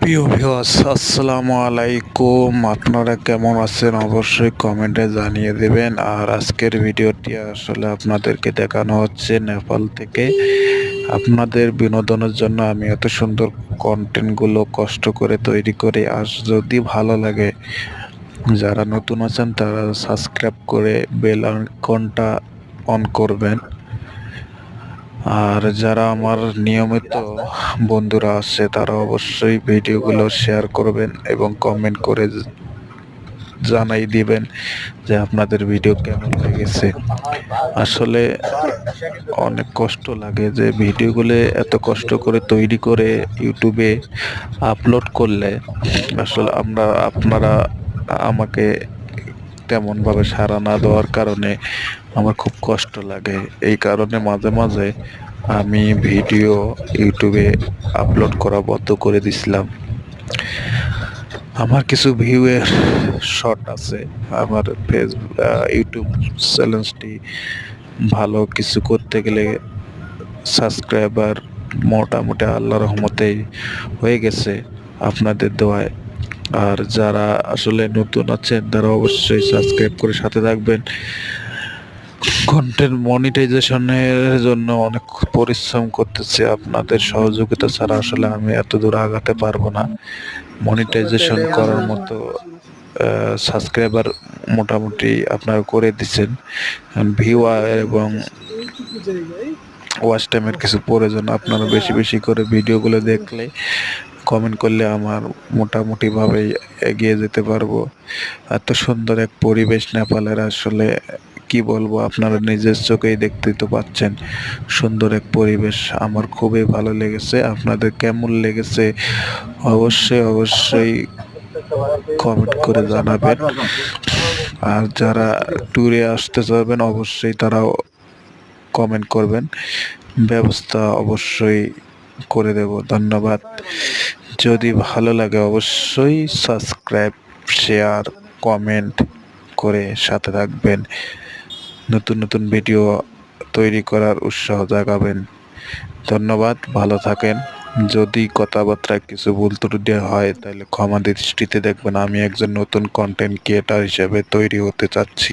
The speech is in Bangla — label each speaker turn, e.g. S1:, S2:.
S1: প্রিয় ভিউয়ার্স আসসালামু আলাইকুম। আপনারা কেমন আছেন? অবশ্যই কমেন্টে জানিয়ে দেবেন। আর আজকের ভিডিওটি আসলে আপনাদেরকে দেখানো হচ্ছে নেপাল থেকে। আপনাদের বিনোদনের জন্য আমি এত সুন্দর কন্টেন্টগুলো কষ্ট করে তৈরি করে। আর যদি ভালো লাগে, যারা নতুন আছেন, তারা সাবস্ক্রাইব করে বেল আইকনটা অন করবেন। আর যারা আমার নিয়মিত বন্ধুরা আছে, তারা অবশ্যই ভিডিওগুলো শেয়ার করবেন এবং কমেন্ট করে জানাই দিবেন যে আপনাদের ভিডিও কেমন লেগেছে। আসলে অনেক কষ্ট লাগে যে ভিডিওগুলো এত কষ্ট করে তৈরি করে ইউটিউবে আপলোড করলে। আসলে আমরা, আপনারা আমাকে তেমনভাবে সাড়া না দেওয়ার কারণে আমার খুব কষ্ট লাগে। এই কারণে মাঝে মাঝে আমি ভিডিও ইউটিউবে আপলোড করা বন্ধ করে দিছিলাম। আমার কিছু ভিউয়ের শর্ট আছে। আমার ফেস ইউটিউব চ্যালেঞ্জটি ভালো কিছু করতে গেলে সাবস্ক্রাইবার মোটামুটি আল্লাহ রহমতেই হয়ে গেছে। আপনাদের দোয়ায় আর যারা আসলে নতুন আছেন তারা অবশ্যই সাবস্ক্রাইব করে সাথে থাকবেন। কন্টেন্ট মনিটাইজেশনের জন্য অনেক পরিশ্রম করতেছি। আপনাদের সহযোগিতা ছাড়া আসলে আমি এত দূর আগাতে পারব না। মনিটাইজেশন করার মতো সাবস্ক্রাইবার মোটামুটি আপনারা করে দিচ্ছেন। ভিউয়ার এবং ওয়াচ টাইমের কিছু প্রয়োজন আপনারা বেশি বেশি করে ভিডিওগুলো দেখলে কমেন্ট করলে আমার মোটামুটিভাবেই এগিয়ে যেতে পারব। এত সুন্দর এক পরিবেশ নেপালের আসলে, কি বলব, আপনারা নিজের চোখেই দেখতে তো পাচ্ছেন। সুন্দর এক পরিবেশ, আমার খুবই ভালো লেগেছে। আপনাদের কেমন লেগেছে? অবশ্যই অবশ্যই কমেন্ট করে জানাবেন। আর যারা ট্যুরে আসতে চাইবেন, অবশ্যই তারাও কমেন্ট করবেন। ব্যবস্থা অবশ্যই করে দেব। ধন্যবাদ। যদি ভালো লাগে অবশ্যই সাবস্ক্রাইব শেয়ার কমেন্ট করে সাথে থাকবেন। নতুন নতুন ভিডিও তৈরি করার উৎসাহ জাগাবেন। ধন্যবাদ। ভালো থাকেন। যদি কথাবার্তায় কিছু ভুল ত্রুটি হয়, তাহলে ক্ষমা দৃষ্টিতে দেখবেন আমি একজন নতুন কন্টেন্ট ক্রিয়েটার হিসেবে তৈরি হতে চাচ্ছি।